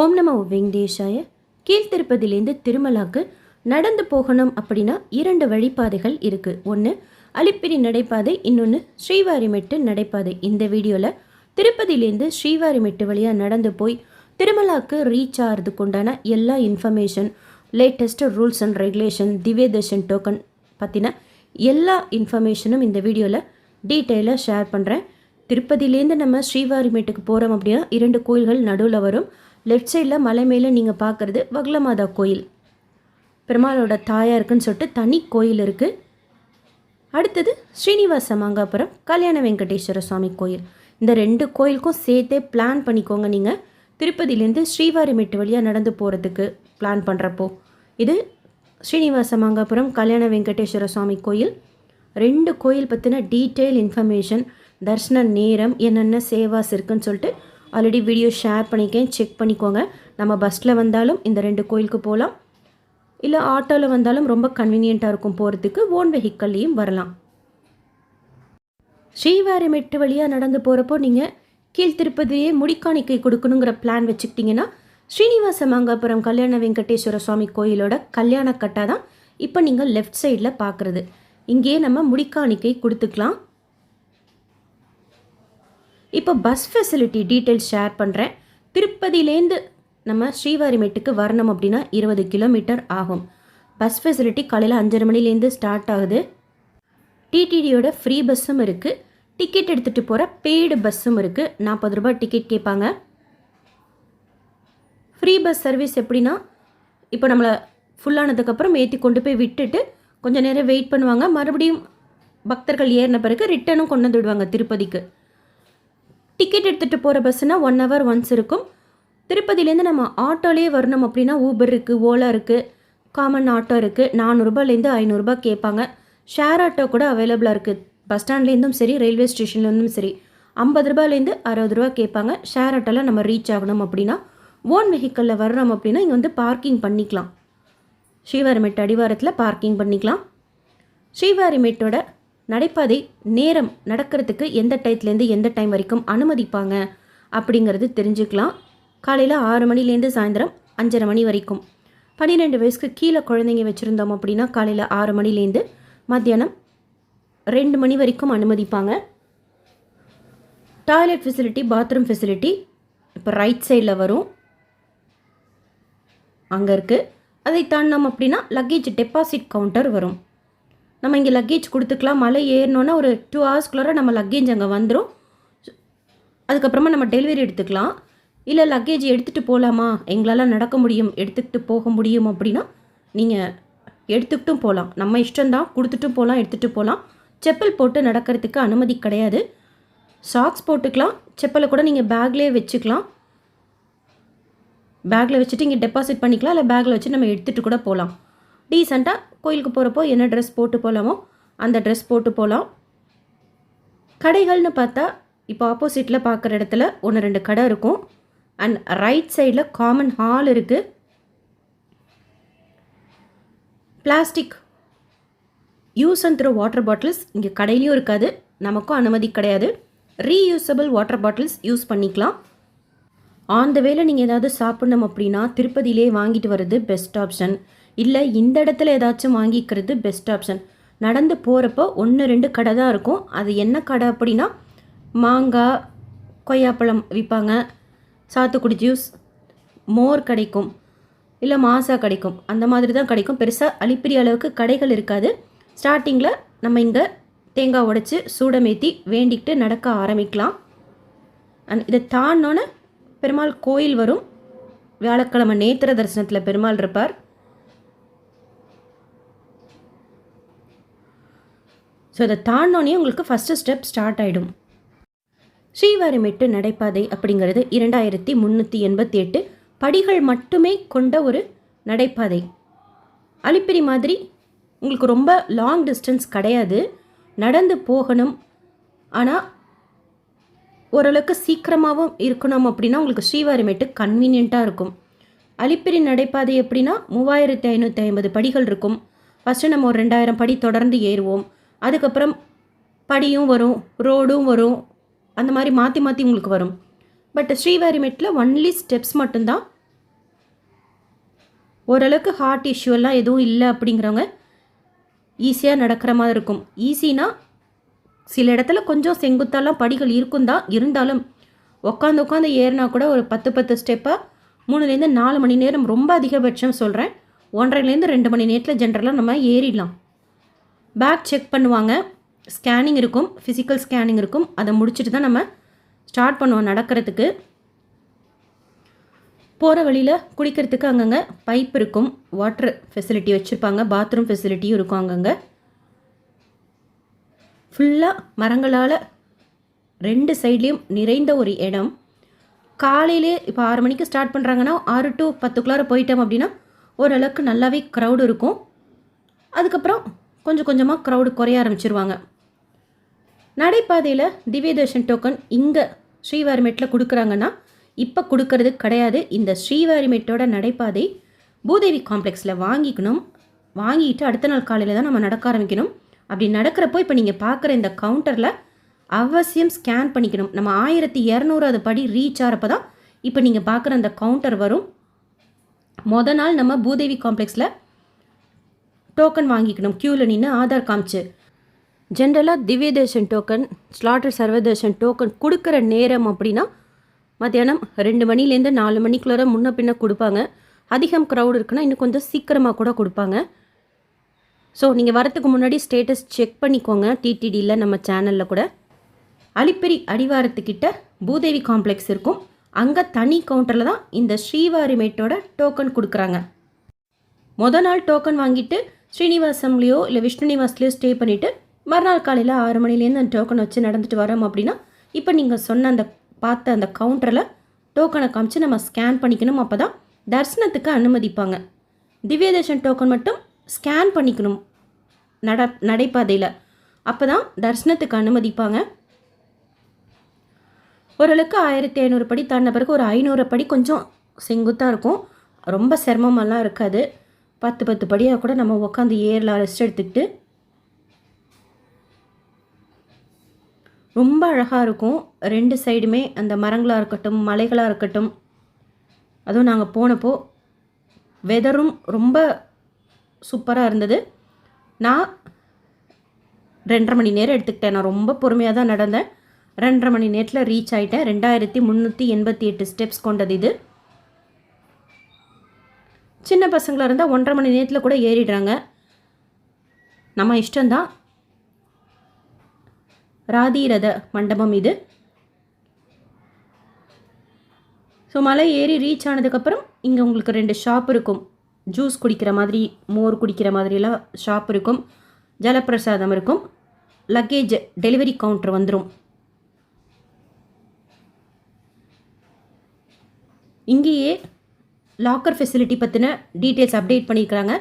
ஓம் நம வெங்கடேஷாய. கீழ்த்திருப்பதிலேருந்து திருமலாக்கு நடந்து போகணும் அப்படின்னா இரண்டு வழிபாதைகள் இருக்குது ஒன்று அலிப்பிரி நடைபாதை இன்னொன்று ஸ்ரீவாரிமெட்டு நடைபாதை. இந்த வீடியோவில் திருப்பதியிலேருந்து ஸ்ரீவாரிமெட்டு வழியாக நடந்து போய் திருமலாக்கு ரீச் ஆகிறதுக்கு உண்டான எல்லா information latest rules and regulation Divyadarshan token பற்றின எல்லா இன்ஃபர்மேஷனும் இந்த வீடியோவில் டீட்டெயிலாக ஷேர் பண்ணுறேன் திருப்பதியிலேருந்து நம்ம ஸ்ரீவாரிமேட்டுக்கு போகிறோம் அப்படின்னா இரண்டு கோயில்கள் நடுவில் வரும். லெஃப்ட் சைடில் மலை மேலே நீங்கள் பார்க்குறது வக்லமாதா கோயில். பெருமாளோட தாயாருக்குன்னு சொல்லிட்டு தனி கோயில் இருக்குது அடுத்தது ஸ்ரீனிவாச மங்காபுரம் கல்யாண வெங்கடேஸ்வர சுவாமி கோயில். இந்த ரெண்டு கோயிலுக்கும் சேர்த்தே பிளான் பண்ணிக்கோங்க நீங்கள் திருப்பதியிலேருந்து ஸ்ரீவாரிமேட்டு வழியாக நடந்து போகிறதுக்கு பிளான் பண்ணுறப்போ இது ஸ்ரீனிவாச மங்காபுரம் கல்யாண வெங்கடேஸ்வர சுவாமி கோயில். ரெண்டு கோயில் பற்றின டீட்டெயில் இன்ஃபர்மேஷன் தர்ஷன நேரம் என்னென்ன சேவாஸ் இருக்குன்னு சொல்லிட்டு ஆல்ரெடி வீடியோ ஷேர் பண்ணியிருக்கேன். செக் பண்ணிக்கோங்க. நம்ம பஸ்ஸில் வந்தாலும் இந்த ரெண்டு கோயிலுக்கு போகலாம். இல்லை ஆட்டோவில் வந்தாலும் ரொம்ப கன்வீனியண்ட்டாக இருக்கும் போகிறதுக்கு ஓன் வெஹிக்கல்லையும் வரலாம். ஸ்ரீவாரிமெட்டு வழியாக நடந்து போகிறப்போ நீங்கள் கீழ்த்திருப்பதிலேயே முடிக்காணிக்கை கொடுக்கணுங்கிற பிளான் வச்சுக்கிட்டிங்கன்னா ஸ்ரீனிவாச மங்காபுரம் கல்யாண வெங்கடேஸ்வர சுவாமி கோயிலோட கல்யாண கட்டா தான் இப்போ நீங்கள் லெஃப்ட் சைடில் பார்க்குறது இங்கேயே நம்ம முடிக்காணிக்கை கொடுத்துக்கலாம். இப்போ பஸ் ஃபெசிலிட்டி டீட்டெயில்ஸ் ஷேர் பண்ணுறேன் திருப்பதியிலேருந்து நம்ம ஸ்ரீவாரிமேட்டுக்கு வரணும் அப்படின்னா இருபது கிலோமீட்டர் ஆகும். பஸ் ஃபெசிலிட்டி காலையில் அஞ்சரை மணிலேருந்து ஸ்டார்ட் ஆகுது. டிடிடியோட ஃப்ரீ பஸ்ஸும் இருக்குது டிக்கெட் எடுத்துகிட்டு போகிற பெய்டு பஸ்ஸும் இருக்குது நாற்பது ரூபாய் டிக்கெட் கேட்பாங்க. ஃப்ரீ பஸ் சர்வீஸ் எப்படின்னா இப்போ நம்மளை ஃபுல்லானதுக்கப்புறம் ஏற்றி கொண்டு போய் விட்டுட்டு கொஞ்சம் நேரம் வெயிட் பண்ணுவாங்க. மறுபடியும் பக்தர்கள் ஏறின பிறகு ரிட்டனும் கொண்டு வந்து விடுவாங்க திருப்பதிக்கு. டிக்கெட் எடுத்துகிட்டு போகிற பஸ்ஸுனால் ஒன் ஹவர் ஒன்ஸ் இருக்கும். திருப்பதியிலேருந்து நம்ம ஆட்டோலேயே வரணும் அப்படின்னா ஊபர் இருக்குது ஓலா இருக்குது காமன் ஆட்டோ இருக்குது நானூறுபாலேருந்து ஐநூறுரூபா கேட்பாங்க. ஷேர் ஆட்டோ கூட அவைலபிளாக இருக்குது பஸ் ஸ்டாண்ட்லேருந்தும் சரி ரயில்வே ஸ்டேஷன்லேருந்தும் சரி. ஐம்பது ரூபாலேருந்து அறுபது ரூபா கேட்பாங்க. ஷேர் ஆட்டோவில் நம்ம ரீச் ஆகணும் அப்படின்னா ஓன் வெஹிக்கலில் வர்றோம் அப்படின்னா இங்கே வந்து பார்க்கிங் பண்ணிக்கலாம். ஸ்ரீவாரிமேட் அடிவாரத்தில் பார்க்கிங் பண்ணிக்கலாம். ஸ்ரீவாரிமேட்டோட நடைபாதை நேரம் நடக்கிறதுக்கு எந்த டயத்துலேருந்து எந்த டைம் வரைக்கும் அனுமதிப்பாங்க அப்படிங்கிறது தெரிஞ்சுக்கலாம். காலையில் ஆறு மணிலேருந்து சாயந்தரம் அஞ்சரை மணி வரைக்கும். பன்னிரெண்டு வயசுக்கு கீழே குழந்தைங்க வச்சுருந்தோம் அப்படின்னா காலையில் ஆறு மணிலேருந்து மத்தியானம் ரெண்டு மணி வரைக்கும் அனுமதிப்பாங்க. டாய்லெட் ஃபெசிலிட்டி பாத்ரூம் ஃபெசிலிட்டி இப்போ ரைட் சைடில் வரும். அங்கே இருக்குது அதை தாண்டினோம் அப்படின்னா லக்கேஜ் டெபாசிட் கவுண்டர் வரும். நம்ம இங்கே லக்கேஜ் கொடுத்துக்கலாம். மலை ஏறினோன்னா ஒரு டூ ஹவர்ஸ்க்குள்ளார நம்ம லக்கேஜ் அங்கே வந்துடும் அதுக்கப்புறமா நம்ம டெலிவரி எடுத்துக்கலாம். இல்லை லக்கேஜ் எடுத்துகிட்டு போகலாமா எங்களால் நடக்க முடியும். எடுத்துக்கிட்டு போக முடியும் அப்படின்னா நீங்கள் எடுத்துக்கிட்டும் போகலாம் நம்ம இஷ்டம்தான். கொடுத்துட்டும் போகலாம் எடுத்துகிட்டு போகலாம் செப்பல் போட்டு நடக்கிறதுக்கு அனுமதி கிடையாது. சாக்ஸ் போட்டுக்கலாம். செப்பலை கூட நீங்கள் பேக்லேயே வச்சுக்கலாம். பேக்கில் வச்சுட்டு இங்கே டெபாசிட் பண்ணிக்கலாம். இல்லை பேக்கில் வச்சு நம்ம எடுத்துகிட்டு கூட போகலாம் டீசெண்டாக கோயிலுக்கு போகிறப்போ என்ன ட்ரெஸ் போட்டு போகலாமோ அந்த ட்ரெஸ் போட்டு போகலாம் கடைகள்னு பார்த்தா இப்போ ஆப்போசிட்டில் பார்க்குற இடத்துல ஒன்று ரெண்டு கடை இருக்கும். அண்ட் ரைட் சைடில் காமன் ஹால் இருக்குது plastic use and throw water bottles இங்கே கடையிலையும் இருக்காது. நமக்கும் அனுமதி கிடையாது. ரீயூசபிள் வாட்டர் பாட்டில்ஸ் யூஸ் பண்ணிக்கலாம். ஆன் த வேல நீங்கள் ஏதாவது சாப்பிட்ணும் அப்படின்னா திருப்பதியிலே வாங்கிட்டு வர்றது பெஸ்ட் ஆப்ஷன் இல்லை இந்த இடத்துல ஏதாச்சும் வாங்கிக்கிறது பெஸ்ட் ஆப்ஷன் நடந்து போகிறப்போ ஒன்று ரெண்டு கடை தான் இருக்கும். அது என்ன கடை அப்படின்னா மாங்காய் கொய்யாப்பழம் விற்பாங்க. சாத்துக்குடி ஜூஸ் மோர் கிடைக்கும். இல்லை மாசா கிடைக்கும். அந்த மாதிரி தான் கிடைக்கும். பெருசாக அழிப்பிரிய அளவுக்கு கடைகள் இருக்காது. ஸ்டார்டிங்கில் நம்ம இங்கே தேங்காய் உடைச்சி சூடமேத்தி வேண்டிக்கிட்டு நடக்க ஆரம்பிக்கலாம். அண்ட் இதை தாண்டினோன்னே பெருமாள் கோயில் வரும். வியாழக்கிழமை நேத்திர தரிசனத்தில் பெருமாள் இருப்பார். ஸோ இதை தாண்டினோன்னே உங்களுக்கு ஃபஸ்ட்டு ஸ்டெப் ஸ்டார்ட் ஆகிடும் ஸ்ரீவாரிமெட்டு நடைபாதை அப்படிங்கிறது இரண்டாயிரத்தி முந்நூற்றி எண்பத்தி எட்டு படிகள் மட்டுமே கொண்ட ஒரு நடைபாதை. அலிப்பிரி மாதிரி உங்களுக்கு ரொம்ப லாங் டிஸ்டன்ஸ் கிடையாது. நடந்து போகணும். ஆனால் ஓரளவுக்கு சீக்கிரமாகவும் இருக்கணும் அப்படின்னா உங்களுக்கு ஸ்ரீவாரிமேட்டு கன்வீனியண்ட்டாக இருக்கும். அலிப்பிரி நடைபாதை எப்படின்னா மூவாயிரத்தி ஐநூற்றி ஐம்பது படிகள் இருக்கும். ஃபஸ்ட்டு நம்ம ஒரு ரெண்டாயிரம் படி தொடர்ந்து ஏறுவோம். அதுக்கப்புறம் படியும் வரும் ரோடும் வரும். அந்த மாதிரி மாற்றி மாற்றி உங்களுக்கு வரும். பட் ஸ்ரீவாரிமெட்டில் ஒன்லி ஸ்டெப்ஸ் மட்டும்தான். ஓரளவுக்கு ஹார்ட் இஷ்யூ எல்லாம் எதுவும் இல்லை அப்படிங்கிறவங்க ஈஸியாக நடக்கிற மாதிரி இருக்கும். ஈஸினா சில இடத்துல கொஞ்சம் செங்குத்தாலாம் படிகள் இருக்கும் தான். இருந்தாலும் உட்காந்து உட்காந்து ஏறினா கூட ஒரு பத்து பத்து ஸ்டெப்பாக மூணுலேருந்து நாலு மணி நேரம் ரொம்ப அதிகபட்சம் சொல்கிறேன் ஒன்றரைலேருந்து ரெண்டு மணி நேரத்தில் ஜென்ரலாக நம்ம ஏறிடலாம். பேக் செக் பண்ணுவாங்க. ஸ்கேனிங் இருக்கும். ஃபிசிக்கல் ஸ்கேனிங் இருக்கும். அதை முடிச்சுட்டு தான் நம்ம ஸ்டார்ட் பண்ணுவோம் நடக்கிறதுக்கு. போகிற வழியில் குடிக்கிறதுக்கு அங்கங்கே பைப் இருக்கும். வாட்டர் ஃபெசிலிட்டி வச்சுருப்பாங்க. பாத்ரூம் ஃபெசிலிட்டியும் இருக்கும் அங்கங்கே. ஃபுல்லாக மரங்களால் ரெண்டு சைட்லேயும் நிறைந்த ஒரு இடம். காலையிலே இப்போ ஆறு மணிக்கு ஸ்டார்ட் பண்ணுறாங்கன்னா ஆறு டு பத்துக்குள்ளார போயிட்டோம் அப்படின்னா ஓரளவுக்கு நல்லாவே க்ரௌடு இருக்கும். அதுக்கப்புறம் கொஞ்சம் கொஞ்சமாக க்ரௌடு குறைய ஆரம்பிச்சிருவாங்க. நடைபாதையில் திவ்ய தர்ஷன் டோக்கன் இங்கே ஸ்ரீவாரிமேட்டில் கொடுக்குறாங்கன்னா இப்போ கொடுக்கறது கிடையாது. இந்த ஸ்ரீவாரிமேட்டோட நடைபாதை பூதேவி காம்ப்ளெக்ஸில் வாங்கிக்கணும். வாங்கிட்டு அடுத்த நாள் காலையில் தான் நம்ம நடக்க ஆரம்பிக்கணும். அப்படி நடக்கிறப்போ இப்போ நீங்கள் பார்க்குற இந்த கவுண்டரில் அவசியம் ஸ்கேன் பண்ணிக்கணும். நம்ம ஆயிரத்தி இரநூறாவது படி ரீச் ஆகிறப்ப தான் இப்போ நீங்கள் பார்க்குற அந்த கவுண்டர் வரும். மொதல் நாள் நம்ம பூதேவி காம்ப்ளெக்ஸில் டோக்கன் வாங்கிக்கணும். க்யூவில் நின்று ஆதார் காமிச்சு. ஜென்ரலாக திவ்ய டோக்கன் ஸ்லாட்டர் சர்வதர்ஷன் டோக்கன் கொடுக்குற நேரம் அப்படின்னா மத்தியானம் ரெண்டு மணிலேருந்து நாலு மணிக்குள்ளார முன்ன பின்ன கொடுப்பாங்க. அதிகம் க்ரௌட் இருக்குன்னா இன்னும் கொஞ்சம் சீக்கிரமாக கூட கொடுப்பாங்க. ஸோ நீங்கள் வரத்துக்கு முன்னாடி ஸ்டேட்டஸ் செக் பண்ணிக்கோங்க. டிடிடியில் நம்ம சேனலில் கூட. அலிப்பெரி அடிவாரத்துக்கிட்ட பூதேவி காம்ப்ளெக்ஸ் இருக்கும். அங்கே தனி கவுண்டரில் தான் இந்த ஸ்ரீவாரிமேட்டோட டோக்கன் கொடுக்குறாங்க. மொதல் நாள் டோக்கன் வாங்கிட்டு ஸ்ரீனிவாசம்லேயோ இல்லை விஷ்ணு நிவாஸ்லேயோ ஸ்டே பண்ணிவிட்டு மறுநாள் காலையில் ஆறு மணிலேருந்து அந்த டோக்கன் வச்சு நடந்துட்டு வரோம் அப்படின்னா இப்போ நீங்கள் சொன்ன அந்த பார்த்த அந்த கவுண்டரில் டோக்கனை காமிச்சு நம்ம ஸ்கேன் பண்ணிக்கணும். அப்போ தான் தரிசனத்துக்கு அனுமதிப்பாங்க. திவ்யதர்ஷன் டோக்கன் மட்டும் ஸ்கேன் பண்ணிக்கணும். நட நடைபாதையில். அப்போ தான் தரிசனத்துக்கு அனுமதிப்பாங்க. ஓரளவுக்கு ஆயிரத்தி ஐநூறு படி தாண்டின பிறகு ஒரு ஐநூறு படி கொஞ்சம் செங்குத்தாக இருக்கும். ரொம்ப சிரமமெல்லாம் இருக்காது. பத்து பத்து படியாக கூட நம்ம உட்காந்து ஏறலாம் ரெஸ்ட் எடுத்துக்கிட்டு ரொம்ப அழகாக இருக்கும். ரெண்டு சைடுமே அந்த மரங்களாக இருக்கட்டும் மலைகளாக இருக்கட்டும். அதுவும் நாங்கள் போனப்போ வெதரும் ரொம்ப சூப்பராக இருந்தது. நான் ரெண்டரை மணி நேரம் எடுத்துக்கிட்டேன். நான் ரொம்ப பொறுமையாக தான் நடந்தேன். ரெண்டரை மணி நேரத்தில் ரீச் ஆகிட்டேன் ரெண்டாயிரத்தி முந்நூற்றி எண்பத்தி எட்டு ஸ்டெப்ஸ் கொண்டது இது. சின்ன பசங்களாக இருந்தால் ஒன்றரை மணி நேரத்தில் கூட ஏறிடுறாங்க. நம்ம இஷ்டம்தான். ராதீரத மண்டபம் இது. ஸோ மலை ஏறி ரீச் ஆனதுக்கப்புறம் இங்கே உங்களுக்கு ரெண்டு ஷாப் இருக்கும். ஜூஸ் குடிக்கிற மாதிரி மோர் குடிக்கிற மாதிரிலாம் ஷாப் இருக்கும். ஜலப்பிரசாதம் இருக்கும். லக்கேஜ் டெலிவரி கவுண்டர் வந்துடும் இங்கேயே லாக்கர் ஃபெசிலிட்டி பற்றின டீட்டெயில்ஸ் அப்டேட் பண்ணியிருக்கிறாங்க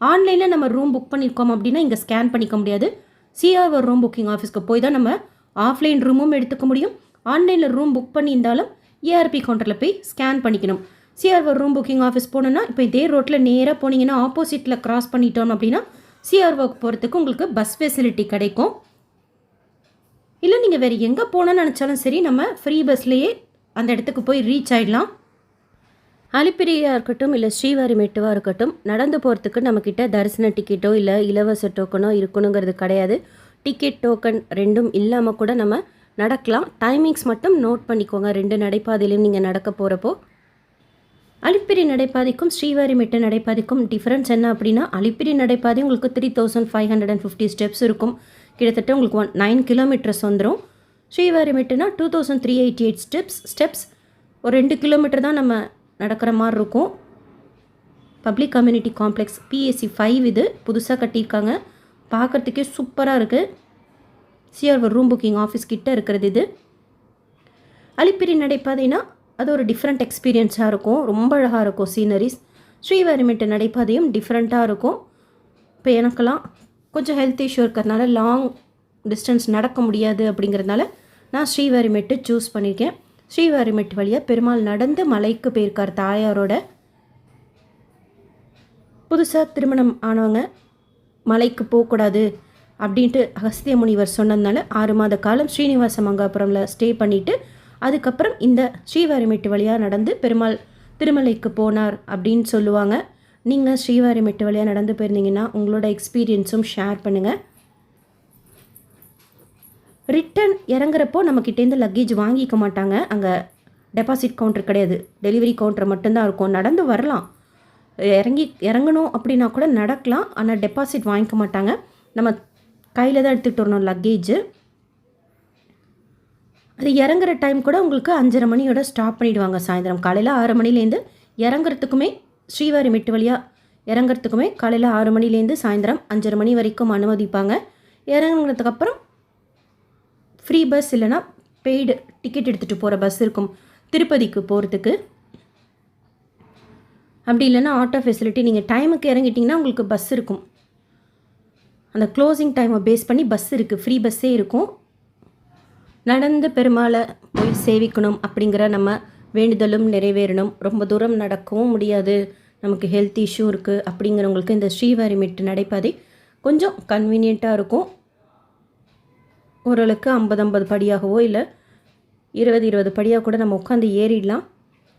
ஆன்லைனில் நம்ம ரூம் புக் பண்ணியிருக்கோம் அப்படின்னா இங்கே ஸ்கேன் பண்ணிக்க முடியாது. சிஆர்ஓ ரூம் புக்கிங் ஆஃபீஸ்க்கு போய் தான் நம்ம ஆஃப்லைன் ரூமும் எடுத்துக்க முடியும். ஆன்லைனில் ரூம் புக் பண்ணியிருந்தாலும் ஏஆர்பி கவுண்டரில் போய் ஸ்கேன் பண்ணிக்கணும். சிஆர்ஓ ரூம் புக்கிங் ஆஃபீஸ் போனோன்னா இப்போ இதே ரோட்டில் நேராக போனீங்கன்னா ஆப்போசிட்டில் கிராஸ் பண்ணிட்டோம் அப்படின்னா சிஆர்ஓக்கு போகிறதுக்கு உங்களுக்கு பஸ் ஃபெசிலிட்டி கிடைக்கும். இல்லை நீங்கள் வேறு எங்கே போகணுன்னு நினச்சாலும் சரி நம்ம ஃப்ரீ பஸ்லேயே அந்த இடத்துக்கு போய் ரீச் ஆகிடலாம் அலிப்பிரியாக இருக்கட்டும் இல்லை ஸ்ரீவாரிமெட்டுவாக இருக்கட்டும் நடந்து போகிறதுக்கு நம்மக்கிட்ட தரிசன டிக்கெட்டோ இல்லை இலவச டோக்கனோ இருக்கணுங்கிறது கிடையாது. டிக்கெட் டோக்கன் ரெண்டும் இல்லாமல் கூட நம்ம நடக்கலாம். டைமிங்ஸ் மட்டும் நோட் பண்ணிக்கோங்க. ரெண்டு நடைபாதையிலையும் நீங்கள் நடக்க போகிறப்போ அலிப்பிரி நடைபாதைக்கும் ஸ்ரீவாரிமெட்டு நடைபாதைக்கும் டிஃப்ரென்ஸ் என்ன அப்படின்னா அலிப்பிரி நடைபாதை உங்களுக்கு three thousand five hundred and fifty steps இருக்கும். கிட்டத்தட்ட உங்களுக்கு ஒன் நைன் கிலோமீட்டர்ஸ் வந்துடும் ஸ்ரீவாரிமெட்டுனா two thousand three eighty eight steps steps ஒரு ரெண்டு கிலோமீட்டர் தான் நம்ம நடக்கிற மாதிரி இருக்கும். Public community complex PSC five இது புதுசாக கட்டியிருக்காங்க. பார்க்குறதுக்கே சூப்பராக இருக்குது சிஆர்வர் ரூம் புக்கிங் ஆஃபீஸ் கிட்டே இருக்கிறது இது. அலிப்பிரி நடைபாதைனா அது ஒரு டிஃப்ரெண்ட் எக்ஸ்பீரியன்ஸாக இருக்கும். ரொம்ப அழகாக இருக்கும் சீனரிஸ் ஸ்ரீவாரிமெட்டு நடைபாதையும் டிஃப்ரெண்ட்டாக இருக்கும். இப்போ எனக்கெல்லாம் கொஞ்சம் ஹெல்த் இஷ்யூ இருக்கிறதுனால லாங் டிஸ்டன்ஸ் நடக்க முடியாது அப்படிங்கிறதுனால நான் ஸ்ரீவாரிமெட்டு சூஸ் பண்ணியிருக்கேன் ஸ்ரீவாரிமெட்டு வழியாக பெருமாள் நடந்து மலைக்கு போயிருக்கார் தாயாரோட. புதுசாக திருமணம் ஆனவங்க மலைக்கு போகக்கூடாது அப்படின்ட்டு அகஸ்திய முனிவர் சொன்னதுனால ஆறு மாத காலம் ஸ்ரீனிவாச மங்காபுரமில் ஸ்டே பண்ணிவிட்டு அதுக்கப்புறம் இந்த ஸ்ரீவாரிமெட்டு வழியாக நடந்து பெருமாள் திருமலைக்கு போனார் அப்படின்னு சொல்லுவாங்க. நீங்கள் ஸ்ரீவாரிமெட்டு வழியாக நடந்து போயிருந்தீங்கன்னா உங்களோட எக்ஸ்பீரியன்ஸும் ஷேர் பண்ணுங்கள் ரிட்டன் இறங்குறப்போ நம்மக்கிட்டேருந்து லக்கேஜ் வாங்கிக்க மாட்டாங்க. அங்கே டெபாசிட் கவுண்டர் கிடையாது. டெலிவரி கவுண்டர் மட்டும்தான் இருக்கும். நடந்து வரலாம். இறங்கி இறங்கணும் அப்படின்னா கூட நடக்கலாம். ஆனால் டெபாசிட் வாங்கிக்க மாட்டாங்க. நம்ம கையில் தான் எடுத்துகிட்டு வரணும் லக்கேஜு அது இறங்குற டைம் கூட உங்களுக்கு அஞ்சரை மணியோட ஸ்டாப் பண்ணிவிடுவாங்க சாயந்தரம். காலையில் ஆறு மணிலேருந்து இறங்குறதுக்குமே ஸ்ரீவாரி மெட்டு வழியாக இறங்குறதுக்குமே காலையில் ஆறு மணிலேருந்து சாயந்தரம் அஞ்சரை மணி வரைக்கும் அனுமதிப்பாங்க. இறங்குனதுக்கப்புறம் ஃப்ரீ பஸ் இல்லைன்னா பெய்டு டிக்கெட் எடுத்துகிட்டு போகிற பஸ் இருக்கும். திருப்பதிக்கு போகிறதுக்கு அப்படி இல்லைன்னா ஆட்டோ ஃபெசிலிட்டி நீங்கள் டைமுக்கு இறங்கிட்டிங்கன்னா உங்களுக்கு பஸ் இருக்கும். அந்த க்ளோசிங் டைமை பேஸ் பண்ணி பஸ் இருக்குது ஃப்ரீ பஸ்ஸே இருக்கும். நடந்து பெருமாளை போய் சேவிக்கணும் அப்படிங்கிற நம்ம வேண்டுதலும் நிறைவேறணும். ரொம்ப தூரம் நடக்கவும் முடியாது. நமக்கு ஹெல்த் இஷ்யூ இருக்குது அப்படிங்கிறவங்களுக்கு இந்த ஸ்ரீவாரிமெட்டு நடைபாதை கொஞ்சம் கன்வீனியண்ட்டாக இருக்கும். ஓரளவுக்கு ஐம்பது ஐம்பது படியாகவோ இல்லை இருபது இருபது படியாக கூட நம்ம உட்காந்து ஏறிடலாம்.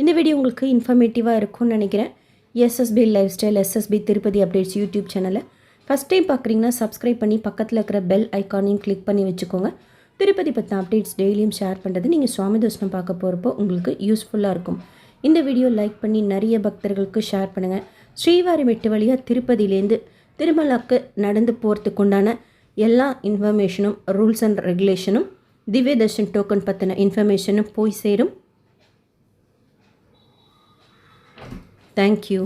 இந்த வீடியோ உங்களுக்கு இன்ஃபர்மேட்டிவாக இருக்கும்னு நினைக்கிறேன். SSP life style SSP Tirupati updates YouTube சேனலை ஃபஸ்ட் டைம் பார்க்குறீங்கன்னா சப்ஸ்கிரைப் பண்ணி பக்கத்தில் இருக்கிற பெல் ஐக்கானையும் கிளிக் பண்ணி வச்சுக்கோங்க. திருப்பதி பற்றின அப்டேட்ஸ் டெய்லியும் ஷேர் பண்ணுறது நீங்கள் சுவாமி தர்ஷனம் பார்க்க போகிறப்போ உங்களுக்கு யூஸ்ஃபுல்லாக இருக்கும். இந்த வீடியோ லைக் பண்ணி நிறைய பக்தர்களுக்கு ஷேர் பண்ணுங்கள் ஸ்ரீவாரி மெட்டு வழியாக திருப்பதியிலேருந்து திருமலாக்கு நடந்து போகிறதுக்குண்டான எல்லா இன்ஃபர்மேஷனும் ரூல்ஸ் அண்ட் ரெகுலேஷனும் திவ்ய தர்ஷன் டோக்கன் பற்றின இன்ஃபர்மேஷனும் போய் சேரும். தேங்க்யூ